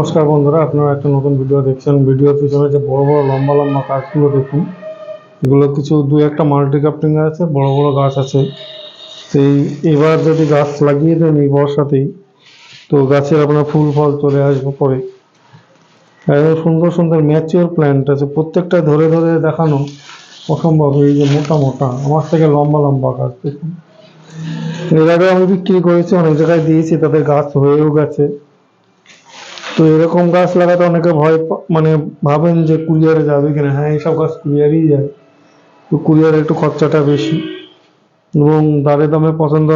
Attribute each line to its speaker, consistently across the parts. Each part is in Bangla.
Speaker 1: নমস্কার বন্ধুরা, আপনারা একটা নতুন ভিডিও দেখছেন। ভিডিওর পিছনে যে বড় বড় লম্বা লম্বা গাছগুলো দেখুন, এগুলো কিছু দু একটা মাল্টি কাপটিং আছে, বড় বড় গাছ আছে। সেই এবার যদি গাছ লাগিয়ে দেন এই বর্ষাতেই, তো গাছের আপনার ফুল ফল চলে আসবে পরে। সুন্দর সুন্দর ম্যাচিওর প্ল্যান্ট আছে, প্রত্যেকটা ধরে ধরে দেখানো অসম্ভব, এই যে মোটা মোটা, আমার থেকে লম্বা লম্বা গাছ দেখুন। এর আগে আমি বিক্রি করেছি, অনেক জায়গায় দিয়েছি তাদের গাছ হয়েও গেছে। তো এরকম গাছ লাগাতে অনেকে ভয় মানে ভাবেন যে কুরিয়ারে যাবে কিনা। হ্যাঁ এইসব গাছ কুরিয়ারই যায়। তো কুরিয়ারে একটু খরচাটা বেশি। এবং দাঁড়ে দামে পছন্দ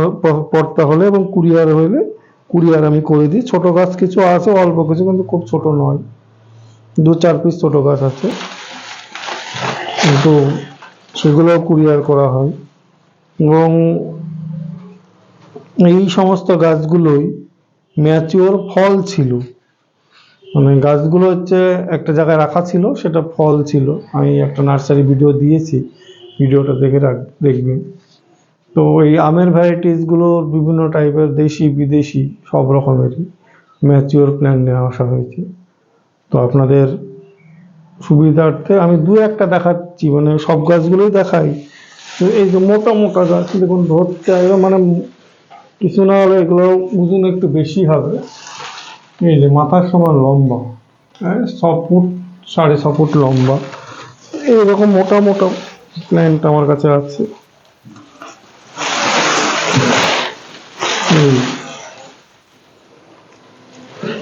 Speaker 1: পড়তে হলে এবং কুরিয়ার হইলে কুরিয়ার আমি করে দিই। ছোট গাছ কিছু আছে, অল্প কিছু, কিন্তু খুব ছোট নয়। দু, চার পিস ছোট গাছ আছে। কিন্তু সেগুলো কুরিয়ার করা হয়। এবং এই সমস্ত গাছগুলোই ম্যাচিওর ফল ছিল। মানে গাছগুলো হচ্ছে একটা জায়গায় রাখা ছিল, সেটা ফল ছিল। আমি একটা নার্সারি ভিডিও দিয়েছি, ভিডিওটা দেখে রাখ দেখবেন তো এই আমের ভ্যারাইটিসগুলোর বিভিন্ন টাইপের দেশি, বিদেশি, সব রকমেরই ম্যাচিওর প্ল্যান নিয়ে আসা হয়েছে। তো আপনাদের সুবিধার্থে আমি দু একটা দেখাচ্ছি মানে সব গাছগুলোই দেখাই। তো এই যে মোটা মোটা গাছ, দেখুন ধরতে হবে মানে কিছু না হলে এগুলো ওজন একটু বেশি হবে। এই যে মাথার সমান লম্বা হ্যাঁ ছ ফুট, সাড়ে ছ ফুট লম্বা, এইরকম মোটা মোটা প্ল্যান্ট আমার কাছে আছে।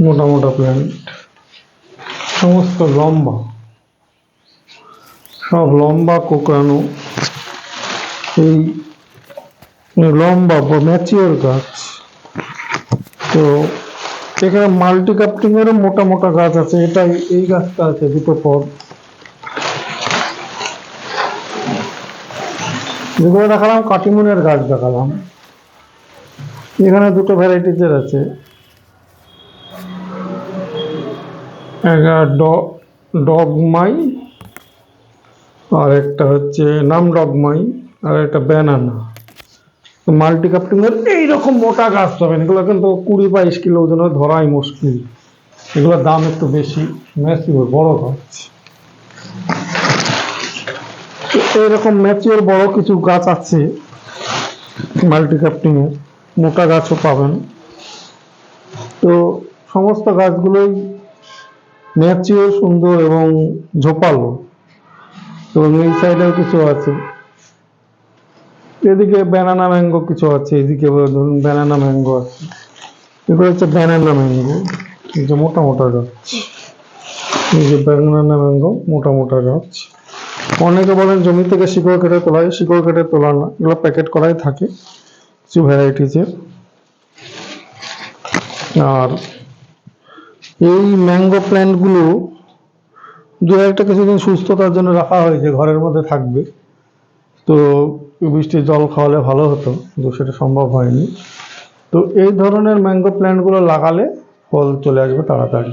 Speaker 1: মোটা মোটা প্ল্যান্ট সমস্ত লম্বা, সব লম্বা কোকড়ানো এই লম্বা ম্যাচিওর গাছ। তো এখানে মাল্টি কাপটিং এরও মোটা মোটা গাছ আছে। এটাই, এই গাছটা আছে দুটো পদ যেগুলো দেখালাম, কাটিমুনের গাছ দেখালাম। এখানে দুটো ভ্যারাইটিসের আছে। ডগমাই, আর একটা হচ্ছে নাম ডগমাই আর একটা ব্যানানা। মাল্টি কাপটিংয়ের এইরকম মোটা গাছ পাবেন। এগুলো কিন্তু কুড়ি বাইশ কিলো ওজনে ধরাই মুশকিল। এগুলোর দাম একটু বেশি। ম্যাচিওর, বড় গাছ। এইরকম ম্যাচিওর বড় কিছু গাছ আছে মাল্টি কাপটিংয়ের মোটা গাছও পাবেন। তো সমস্ত গাছগুলোই ম্যাচিওর, সুন্দর এবং ঝোপালো। এবং এই সাইডেও কিছু আছে। এদিকে ব্যানানা ম্যাঙ্গো কিছু আছে, এদিকে ধরুন ব্যানানা ম্যাঙ্গো আছে। এগুলো হচ্ছে ব্যানানা ম্যাঙ্গো এই যে মোটা মোটা গাছ। এই যে ব্যানানা ম্যাঙ্গো মোটা মোটা গাছ। অনেকে বলেন জমি থেকে শিকড় কেটে তোলা হয় শিকড় কেটে তোলা না, এগুলো প্যাকেট করাই থাকে, কিছু ভ্যারাইটিসের আর এই ম্যাঙ্গো প্ল্যান্টগুলো দু একটা কিছুদিন সুস্থতার জন্য রাখা হয়েছে, ঘরের মধ্যে থাকবে। তো বৃষ্টির জল খাওয়ালে ভালো হতো, কিন্তু সেটা সম্ভব হয়নি। তো এই ধরনের ম্যাঙ্গো প্ল্যান্টগুলো লাগালে ফল চলে আসবে তাড়াতাড়ি।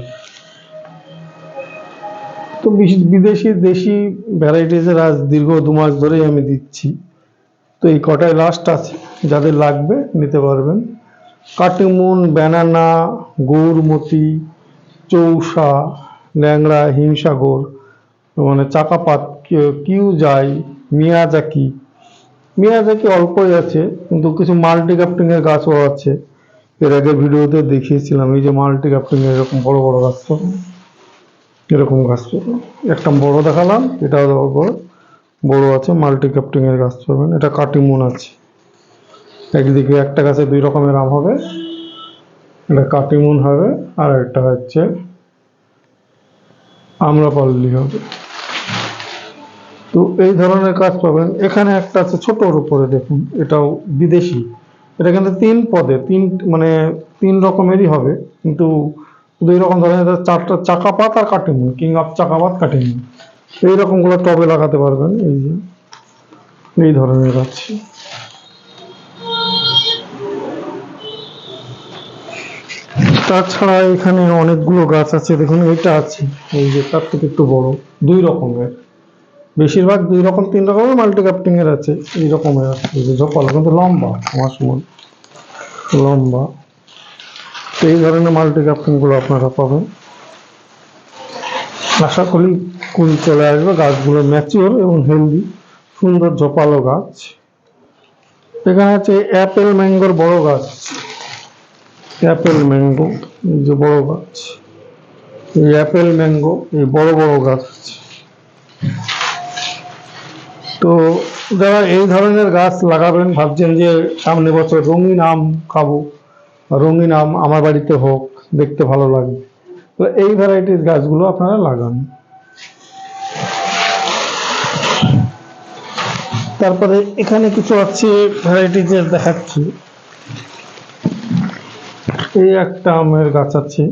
Speaker 1: তো বিদেশি, দেশি ভ্যারাইটিসের আজ দীর্ঘ দু মাস ধরেই আমি দিচ্ছি। তো এই কটায় লাস্ট আছে, যাদের লাগবে নিতে পারবেন। কাটিমুন ব্যানানা গৌরমতি চৌসা ল্যাংড়া, হিমসাগর মানে চাকাপাত কি- কিউজাই মিয়াজাকি মিয়াজাকি অল্পই আছে, কিন্তু কিছু মাল্টি কাপটিং এর গাছও আছে এর আগে ভিডিওতে দেখিয়েছিলাম, এই যে মাল্টি কাপটিং এর এরকম বড় বড় গাছ পাবেন। এরকম গাছ পাবেন। একটা বড় দেখালাম, এটাও বড় বড় আছে মাল্টি কাপটিং এর গাছ পাবেন এটা কাটিমুন আছে একদিকে একটা গাছে দুই রকমের আম হবে এটা কাটিমুন হবে, আর একটা হচ্ছে আম্রপল্লী হবে তো এই ধরনের কাজ পাবেন। এখানে একটা আছে ছোটর উপরে দেখুন, এটাও বিদেশি। এটা কিন্তু তিন পদে, তিন মানে তিন রকমেরই হবে, কিন্তু দুই রকম ধরনের, এটা চারটা চাকাপাত আর কাটিমুন কিং অফ চাকাপাত কাটিমুন এই রকমগুলো টবে লাগাতে পারবেন, এই যে, এই ধরনের গাছ তাছাড়া এখানে অনেকগুলো গাছ আছে, দেখুন, এটা আছে, এই যে, তার থেকে একটু বড়, দুই রকমের। বেশিরভাগ দুই রকম, তিন রকমের মাল্টি কাপটিং এর আছে, এই রকমের আছে জপালো কিন্তু লম্বা, আমার সময় লম্বা। তো এই ধরনের মাল্টি কাপটিংগুলো আপনারা পাবেন। আশা করি কুল চলে আসবে, গাছগুলো ম্যাচিওর এবং হেলদি সুন্দর জপালো গাছ। এখানে আছে অ্যাপেল ম্যাঙ্গোর বড় গাছ। অ্যাপেল ম্যাঙ্গো এই যে বড় গাছ। এই অ্যাপেল ম্যাঙ্গো এই বড় বড় গাছ। তো যারা এই ধরনের গাছ লাগাবেন, ভাবছেন যে সামনে বছর রঙিন আম খাব রঙিন আম আমার বাড়িতে হোক, দেখতে ভালো লাগবে তো এই ভ্যারাইটির গাছগুলো আপনারা লাগান। তারপরে এখানে কিছু আছে ভ্যারাইটি যে দেখাচ্ছি। এই একটা আমের গাছ আছে,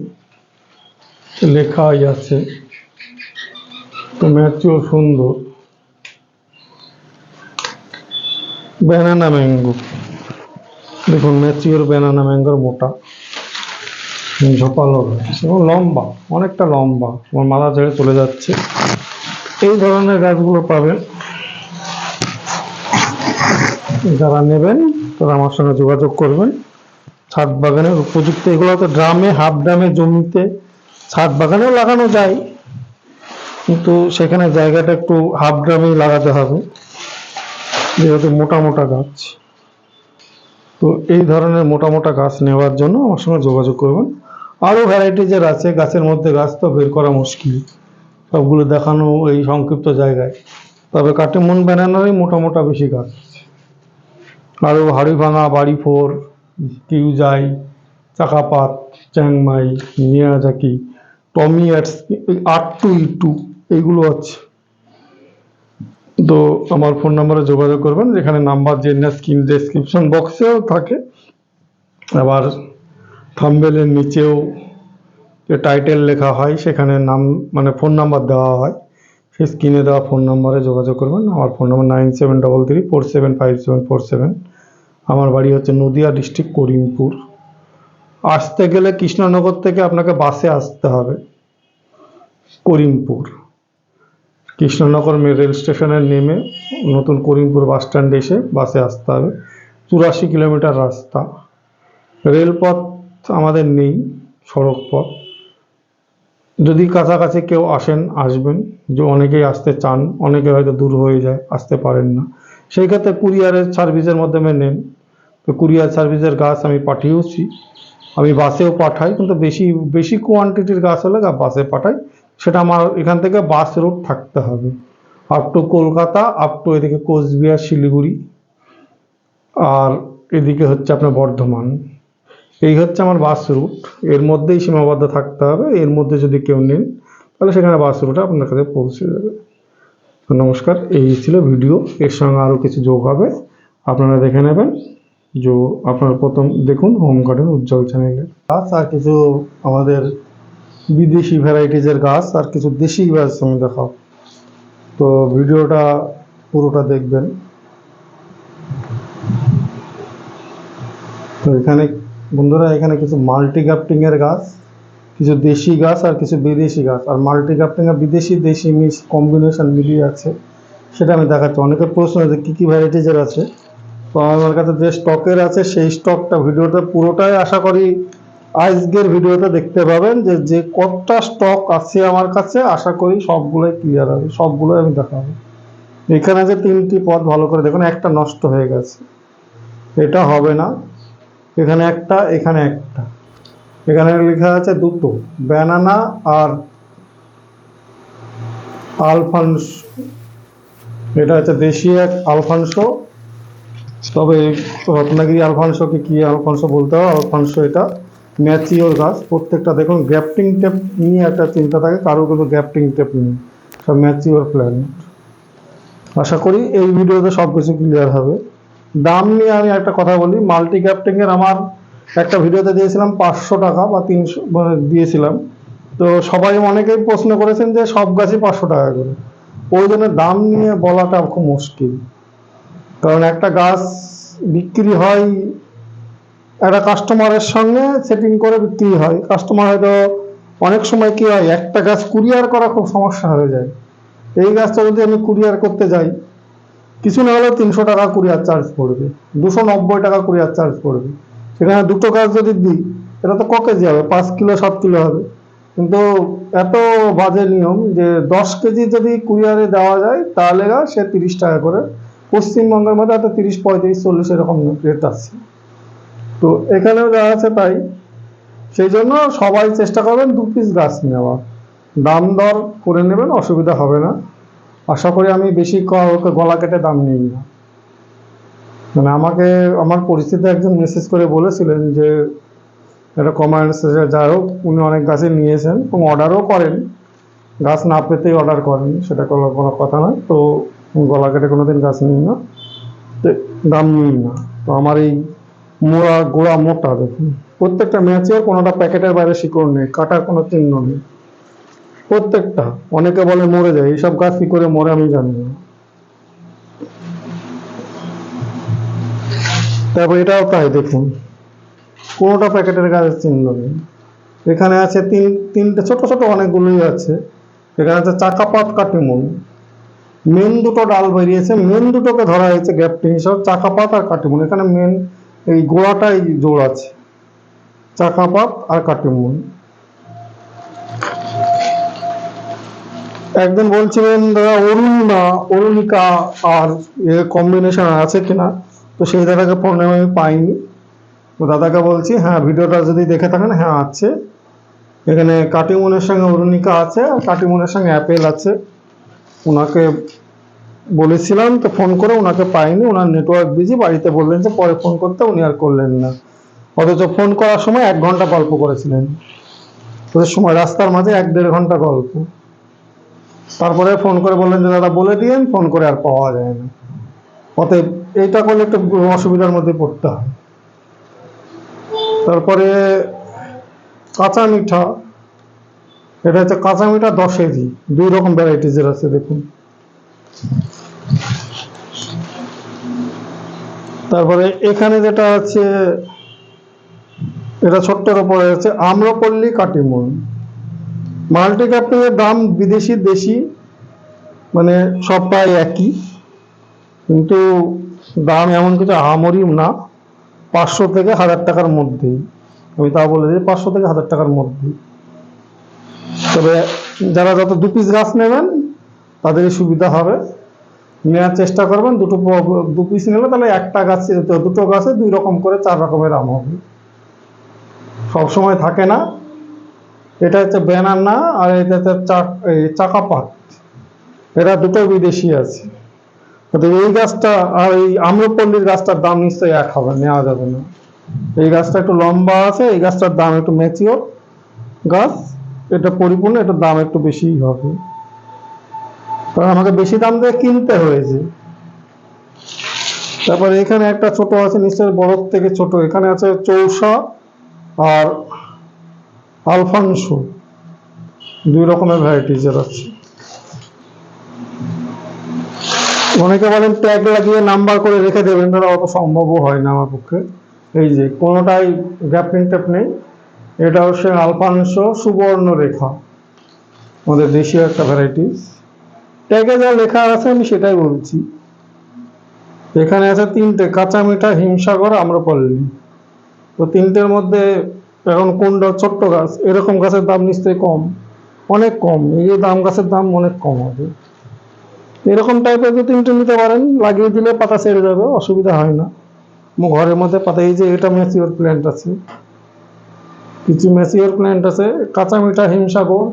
Speaker 1: লেখাই আছে। তো ম্যাচিও সুন্দর। ব্যানানা ম্যাঙ্গো দেখুন ম্যাচিওর ব্যানানা ম্যাঙ্গোর মোটা। ঝোপালো গাছ এবং লম্বা, অনেকটা লম্বা। আমার মাথা ছেড়ে চলে যাচ্ছে। এই ধরনের গাছগুলো পাবেন। যারা নেবেন, তারা আমার সঙ্গে যোগাযোগ করবেন। ছাদ বাগানের উপযুক্ত, এগুলো তো ড্রামে, হাফ ড্রামে জমিতে ছাদ বাগানেও লাগানো যায়। কিন্তু সেখানে জায়গাটা একটু হাফ ড্রামেই লাগাতে হবে। যেহেতু মোটা মোটা গাছ, তো এই ধরনের মোটা মোটা গাছ নেওয়ার জন্য আমার সঙ্গে যোগাযোগ করবেন। আরও ভ্যারাইটিজের আছে, গাছের মধ্যে গাছ তো বের করা মুশকিল। সবগুলো দেখানো এই সংক্ষিপ্ত জায়গায়। তবে কাটিমন ব্যানানারই মোটা মোটা বেশি গাছ আছে। আরও হাড়ি ভাঙা বাড়ি ফোর কিউজাই চাকাপাত, চ্যাংমাই, মিয়াজাকি, টমি আট টু ই টু, এইগুলো আছে। তো আমার ফোন নাম্বারে যোগাযোগ করবেন, যেখানে নাম্বার জেনে স্ক্রিন ডেসক্রিপশন বক্সেও থাকে। আবার থাম্বেলের নিচেও যে টাইটেল লেখা হয়, সেখানে নাম মানে ফোন নাম্বার দেওয়া হয়। সেই স্ক্রিনে দেওয়া ফোন নাম্বারে যোগাযোগ করবেন। আমার phone number nine seven double three four seven five seven four seven. আমার বাড়ি হচ্ছে নদিয়া ডিস্ট্রিক্ট করিমপুর। আসতে গেলে কৃষ্ণনগর থেকে আপনাকে বাসে আসতে হবে। করিমপুর। কৃষ্ণনগর রেল স্টেশনের নেমে নতুন করিমপুর বাস স্ট্যান্ডে এসে বাসে আসতে হবে। চুরাশি কিলোমিটার রাস্তা। রেলপথ আমাদের নেই, সড়ক পথ। যদি কাছাকাছি কেউ আসেন, আসবেন। যে অনেকেই আসতে চান, অনেকে হয়তো দূর হয়ে যায়, আসতে পারেন না। সেই ক্ষেত্রে কুরিয়ারের সার্ভিসের মাধ্যমে নেন। তো কুরিয়ার সার্ভিসের গাছ আমি পাঠিয়েওছি। আমি বাসেও পাঠাই, কিন্তু বেশি বেশি কোয়ান্টিটির গাছ হলে বাসে পাঠাই। সেটা আমার এখান থেকে বাস রুট থাকতে হবে। Up to Kolkata up to এদিকে কোচবিহার, শিলিগুড়ি। আর এদিকে হচ্ছে আপনার বর্ধমান। এই হচ্ছে আমার বাস রুট এর মধ্যেই সীমাবদ্ধ থাকতে হবে। এর মধ্যে যদি কেউ নেন, তাহলে সেখানে বাস রুটে আপনার কাছে পৌঁছে যাবে। তো নমস্কার, এই ছিল ভিডিও এর সঙ্গে আরও কিছু যোগ হবে। আপনারা দেখে নেবেন। যে, আপনারা প্রথম দেখুন হোম গার্ডেন উজ্জ্বল চ্যানেলে গাছ আর কিছু আমাদের বিদেশি ভ্যারাইটিজের গাছ আর কিছু দেশি গাছ আমি দেখাও। তো ভিডিওটা পুরোটা দেখবেন। তো এখানে বন্ধুরা, এখানে কিছু মাল্টি এর গাছ, কিছু দেশি গাছ আর কিছু বিদেশি গাছ। আর মাল্টি আর বিদেশি, দেশি মিক্স কম্বিনেশন মিলিয়ে আছে। সেটা আমি দেখাচ্ছি। অনেকের প্রশ্ন যে কী কী ভ্যারাইটিজের আছে? তো আমার কাছে যে স্টকের আছে, সেই স্টকটা ভিডিওটা পুরোটাই আশা করি আজকের ভিডিওতে দেখতে পাবেন যে যে কতটা স্টক আছে আমার কাছে, আশা করি সবগুলোই ক্লিয়ার হবে, সবগুলোই আমি দেখাবো। এখানে যে তিনটি পদ, ভালো করে দেখুন, একটা নষ্ট হয়ে গেছে। এটা হবে না। এখানে একটা এখানে একটা। এখানে লেখা আছে দুটো ব্যানানা আর আলফানস এটা হচ্ছে দেশি এক আলফানসো তবে রত্নাগিরি আলফানসোকে কি আলফানসো বলতে হবে আলফানসো এটা। ম্যাচিওর গাছ, প্রত্যেকটা দেখুন গ্যাপটিং টেপ নিয়ে একটা চিন্তা থাকে কারও কিন্তু গ্যাপটিং টেপ নেই। সব ম্যাচিওর প্ল্যান্ট। আশা করি এই ভিডিওতে সব কিছু ক্লিয়ার হবে। দাম নিয়ে আমি একটা কথা বলি মাল্টি গ্যাপটিং এর আমার একটা ভিডিওতে দিয়েছিলাম পাঁচশো টাকা বা তিনশো মানে দিয়েছিলাম। তো সবাই অনেকেই প্রশ্ন করেছেন যে সব গাছই পাঁচশো টাকা করে। ওই জন্য দাম নিয়ে বলাটা খুব মুশকিল। কারণ একটা গাছ বিক্রি হয় একটা কাস্টমারের সঙ্গে সেটিং করে বিক্রি হয়। কাস্টমার হয়তো অনেক সময় কি হয়, একটা গাছ কুরিয়ার করা খুব সমস্যা হয়ে যায়। এই গাছটা যদি আমি কুরিয়ার করতে যাই, কিছু না হলেও তিনশো টাকা কুরিয়ার চার্জ পড়বে, দুশো নব্বই টাকা কুরিয়ার চার্জ পড়বে। সেখানে দুটো গাছ যদি দিই, এটা তো ক কেজি হবে? পাঁচ কিলো, সাত কিলো হবে। কিন্তু এত বাজে নিয়ম যে দশ কেজি যদি কুরিয়ারে দেওয়া যায়, তাহলে সে তিরিশ টাকা করে। পশ্চিমবঙ্গের মধ্যে হয়তো তিরিশ, পঁয়ত্রিশ, চল্লিশ এরকম রেট আছে। তো এখানেও যা আছে তাই। সেই জন্য সবাই চেষ্টা করবেন দু পিস গাছ নেওয়া। দাম দর করে নেবেন, অসুবিধা হবে না। আশা করি আমি বেশি গলা কেটে দাম নিই না। মানে আমাকে, আমার পরিস্থিতি একজন মেসেজ করে বলেছিলেন যে, এটা কমার্স যাই হোক, উনি অনেক গাছই নিয়েছেন এবং অর্ডারও করেন। গাছ না পেতেই অর্ডার করেন, সেটা কোনো কোনো কথা নয়। তো গলা কেটে কোনো দিন গাছ নিই না। দাম নিই না। তো আমার এই মোড়া, গোড়া, মোটা দেখুন প্রত্যেকটা ম্যাচের কোনোটা প্যাকেটের বাইরে শিকড় নেই, কাটার কোনো চিহ্ন নেই। প্রত্যেকটা, অনেকে বলে মরে যায়, এইসব গাছ কি করে মরে আমি জানি না। তারপর এটাও তাই, দেখুন। কোনোটা প্যাকেটের গাছের চিহ্ন নেই। এখানে আছে তিন, তিনটে, ছোট ছোট অনেকগুলোই আছে। এখানে আছে চাকা চাকাপাত কাটিমন। মেন দুটো ডাল বেরিয়েছে, মেন দুটোকে ধরা হয়েছে গ্যাপটি। হিসাবে চাকা চাকাপাত আর কাটিমন। এখানে মেন এই গোড়াটাই জোর আছে চাকা চাকাপাত আর কাটিমন একজন বলছিলেন, দাদা, অরুণ অরুণিকা আর এর কম্বিনেশন আছে কিনা? তো সেই দাদাকে ফোন আমি পাইনি। তো দাদাকে বলছি হ্যাঁ ভিডিওটা যদি দেখে থাকেন হ্যাঁ আছে। এখানে কাটিমনের সঙ্গে অরুণিকা আছে আর কাটিমনের সঙ্গে অ্যাপেল আছে। ওনাকে বলেছিলাম তো ফোন করে ওনাকে পাইনি ওনার নেটওয়ার্ক বিজি বাড়িতে বললেন যে পরে ফোন করতে, উনি আর করলেন না। অথচ ফোন করার সময় এক ঘণ্টা গল্প করেছিলেন। ওদের সময় রাস্তার মাঝে এক দেড় ঘণ্টা গল্প। তারপরে ফোন করে বললেন যে, দাদা, বলে দিয়েন ফোন করে আর পাওয়া যায় না। অতএব এইটা করলে একটু অসুবিধার মধ্যে পড়তে হয়। তারপরে কাঁচা মিঠা, এটা হচ্ছে কাঁচা মিঠা দশেরই দুই রকম ভ্যারাইটিজের আছে, দেখুন। তারপরে এখানে যেটা আছে, এটা ছোট্টর উপরে আছে, আম্রপল্লী কাটিমন মাল্টি ক্যাপ্টেনের দাম বিদেশি, দেশি মানে সব প্রায় একই, কিন্তু দাম এমন কিছু আহামরি না, পাঁচশো থেকে হাজার টাকার মধ্যেই। আমি তা বলে দিই, পাঁচশো থেকে হাজার টাকার মধ্যেই। তবে যারা যত দু পিস গাছ নেবেন, তাদেরই সুবিধা হবে। নেওয়ার চেষ্টা করবেন, দুটো দু পিস নিলে তাহলে একটা গাছে, দুটো গাছে দুই রকম করে চার রকমের আম হবে। সবসময় থাকে না। এটা হচ্ছে ব্যানার না আর এটা হচ্ছে চাকাপাত এটা দুটো বিদেশি আছে এই গাছটা আর এই আম্রপল্লীর গাছটার দাম নিশ্চয়ই এক হবে, নেওয়া যাবে না। এই গাছটা একটু লম্বা আছে, এই গাছটার দাম একটু ম্যাচিওর গাছ, এটা পরিপূর্ণ, এটার দাম একটু বেশিই হবে। কারণ আমাকে বেশি দাম দিয়ে কিনতে হয়েছে। তারপরে এখানে একটা ছোট আছে নিশ্চয়ই বড় থেকে ছোট। এখানে আছে চৌসা আর আলফানসো দুই রকমের ভ্যারাইটিজের আছে। অনেকে বলেন ট্যাগ লাগিয়ে নাম্বার করে রেখে দেবেন দাদা অত সম্ভবও হয় না আমার পক্ষে। এই যে, কোনোটাই গ্যাপিং ট্যাপ নেই। এটা হচ্ছে আলফানসো সুবর্ণ রেখা আমাদের দেশীয় একটা ভ্যারাইটিস ট্যাগে যা লেখা আছে আমি সেটাই বলছি। এখানে আছে তিনটে, কাঁচা মিঠা, হিমসাগর, আম্রপল্লী। তো তিনটের মধ্যে এখন কোনটা? ছোট্ট গাছ। এরকম গাছের দাম নিশ্চয়ই কম। অনেক কম। এই দাম গাছের দাম অনেক কম হবে। এরকম টাইপের দু তিনটে নিতে পারেন। লাগিয়ে দিলে পাতা ছেড়ে যাবে, অসুবিধা হয় না। ঘরের মধ্যে পাতা, এই যে এটা ম্যাচিওর প্ল্যান্ট আছে। কিছু ম্যাচিওর প্ল্যান্ট আছে, কাঁচা মিঠা, হিমসাগর।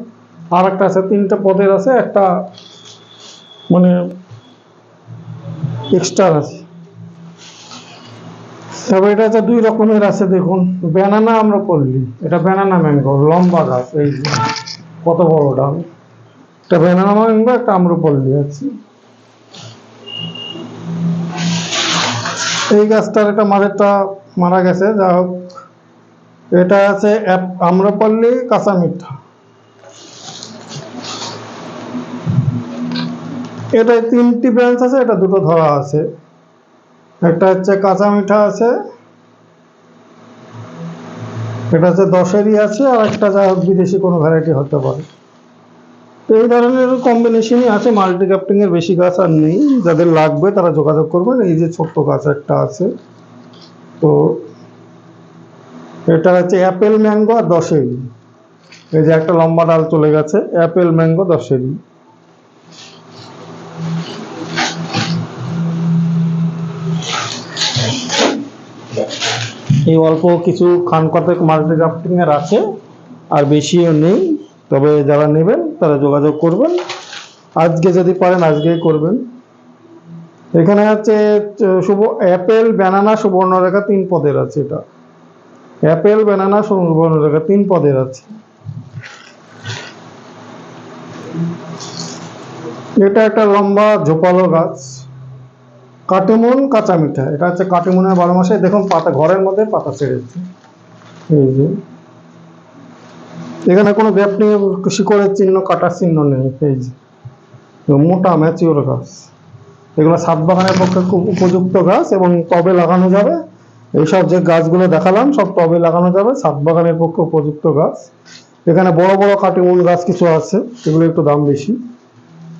Speaker 1: আর একটা আছে, তিনটা পদের আছে, একটা মানে এক্সট্রা আছে। তবে এটা হচ্ছে দুই রকমের আছে, দেখুন। ব্যানানা আমরা করলি। এটা ব্যানানা ম্যাঙ্গো লম্বা গাছ, এই কত বড় ডাল। একটা ব্যানানা ম্যাঙ্গো একটা আম্রপল্লী আছে। এই গাছটার একটা মাঝেরটা মারা গেছে যা হোক। এটা আছে আম্রপল্লী কাঁচা মিঠা। এটা তিনটি ব্রাঞ্চ আছে, এটা দুটো ধরা আছে। একটা হচ্ছে কাঁচা মিঠা আছে, এটা হচ্ছে দশেরই আছে, আর একটা যা বিদেশি কোনো ভ্যারাইটি হতে পারে। তো এই ধরনের কম্বিনেশনই আছে মাল্টি ক্যাপ্টিং এর বেশি গাছ আর নেই। যাদের লাগবে তারা যোগাযোগ করবেন, এই যে ছোট্ট গাছ একটা আছে। তো এটা হচ্ছে অ্যাপেল ম্যাঙ্গো আর দশেরই। এই যে একটা লম্বা ডাল চলে গেছে, অ্যাপেল ম্যাঙ্গো দশেরি এই অল্প কিছু খান কতক এর আছে, আর বেশিও নেই। তবে যারা নেবেন, তারা যোগাযোগ করবেন। আজকে যদি পারেন, আজকেই করবেন। এখানে চ- শুভ, অ্যাপেল, ব্যানানা, সুবর্ণরেখা তিন পদের আছে এটা। অ্যাপেল, ব্যানানা, সুবর্ণরেখা তিন পদের আছে। এটা একটা লম্বা ঝোপালো গাছ। কাটিমন কাঁচা মিঠা, এটা হচ্ছে কাটিমনের বারো মাসে। দেখুন, পাতা ঘরের মধ্যে পাতা ছেড়েছে এই যে। এখানে কোনো গ্যাপ নেই, শিকড়ের চিহ্ন, কাটার চিহ্ন নেই, এই যে। মোটা ম্যাচিওর গাছ এগুলো সাত বাগানের পক্ষে খুব উপযুক্ত গাছ এবং টবে লাগানো যাবে। এইসব যে গাছগুলো দেখালাম, সব টবে লাগানো যাবে, সাত বাগানের পক্ষে উপযুক্ত গাছ এখানে বড় বড় কাটিমন গাছ কিছু আছে, এগুলো একটু দাম বেশি।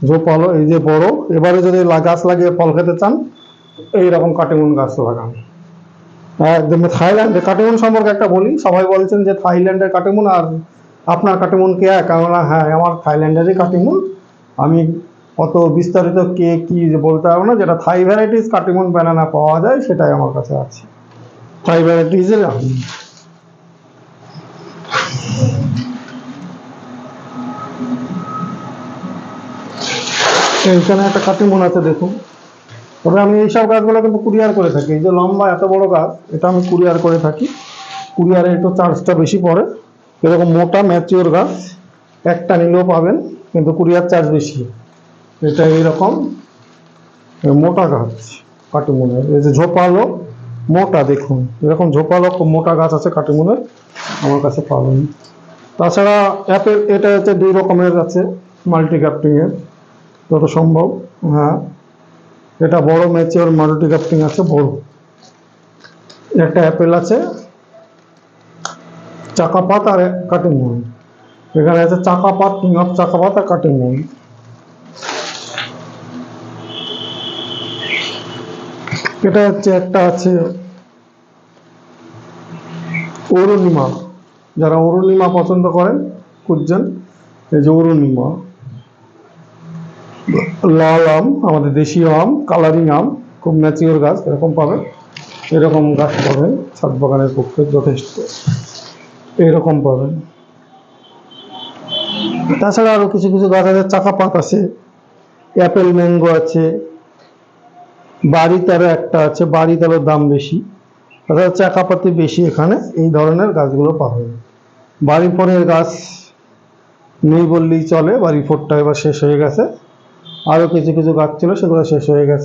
Speaker 1: ঝোপালো, এই যে বড় এবারে যদি গাছ লাগিয়ে ফল খেতে চান, এইরকম কাটিমন গাছ লাগান। একদম থাইল্যান্ডে কাটিমন সম্পর্কে একটা বলি। সবাই বলছেন যে থাইল্যান্ডের কাটিমন আর আপনার কাটিমন কে এক? হ্যাঁ আমার থাইল্যান্ডেরই কাটিমন। আমি অত বিস্তারিত কে, কি বলতে পারব না, যেটা থাই ভ্যারাইটিস কাটিমন ব্যানানা পাওয়া যায়, সেটাই আমার কাছে আছে। থাই ভ্যারাইটিসের আমি এইখানে একটা কাটিমন আছে, দেখুন। তবে আমি এইসব গাছগুলো কিন্তু কুরিয়ার করে থাকি। এই যে লম্বা, এত বড় গাছ, এটা আমি কুরিয়ার করে থাকি। কুরিয়ারে একটু চার্জটা বেশি পড়ে। এরকম মোটা ম্যাচিওর গাছ, একটা নিলেও পাবেন, কিন্তু কুরিয়ার চার্জ বেশি। এটা এইরকম মোটা গাছ কাটিমনের এই যে ঝোপালো, মোটা, দেখুন। এরকম ঝোপালো মোটা গাছ আছে কাটিমনের আমার কাছে পাবেন। তাছাড়া অ্যাপেল, এটা হচ্ছে দুই রকমের আছে মাল্টি ক্যাপ্টিংয়ের যত সম্ভব হ্যাঁ এটা বড় ম্যাচিওর মাল্টি ক্যাপ্টিং আছে, বড়। একটা অ্যাপেল আছে চাকাপাত আর কাটিং মুন এখানে আছে চাকাপাত কিং অফ চাকাপাত আর কাটিং মুন এটা হচ্ছে একটা আছে অরুণিমা। যারা অরুণিমা পছন্দ করেন, খুঁজছেন, এই যে অরুণিমা। লাল আম, আমাদের দেশীয় আম, কালারিং আম, খুব ম্যাচিওর গাছ, এরকম পাবেন। এরকম গাছ পাবেন, ছাদ বাগানের পক্ষে যথেষ্ট। এরকম পাবেন। তাছাড়া আরও কিছু কিছু গাছ আছে, চাকাপাত আছে, অ্যাপেল ম্যাঙ্গো আছে বাড়ি তেরো একটা আছে বাড়ি তেরোর দাম বেশি। তাছাড়া চাকাপাতি বেশি এখানে, এই ধরনের গাছগুলো পাবেন। বাড়ি ফোনের গাছ নেই বললেই চলে বাড়ি ফোরটা এবার শেষ হয়ে গেছে। আরও কিছু কিছু গাছ ছিল সেগুলো শেষ হয়ে গেছে।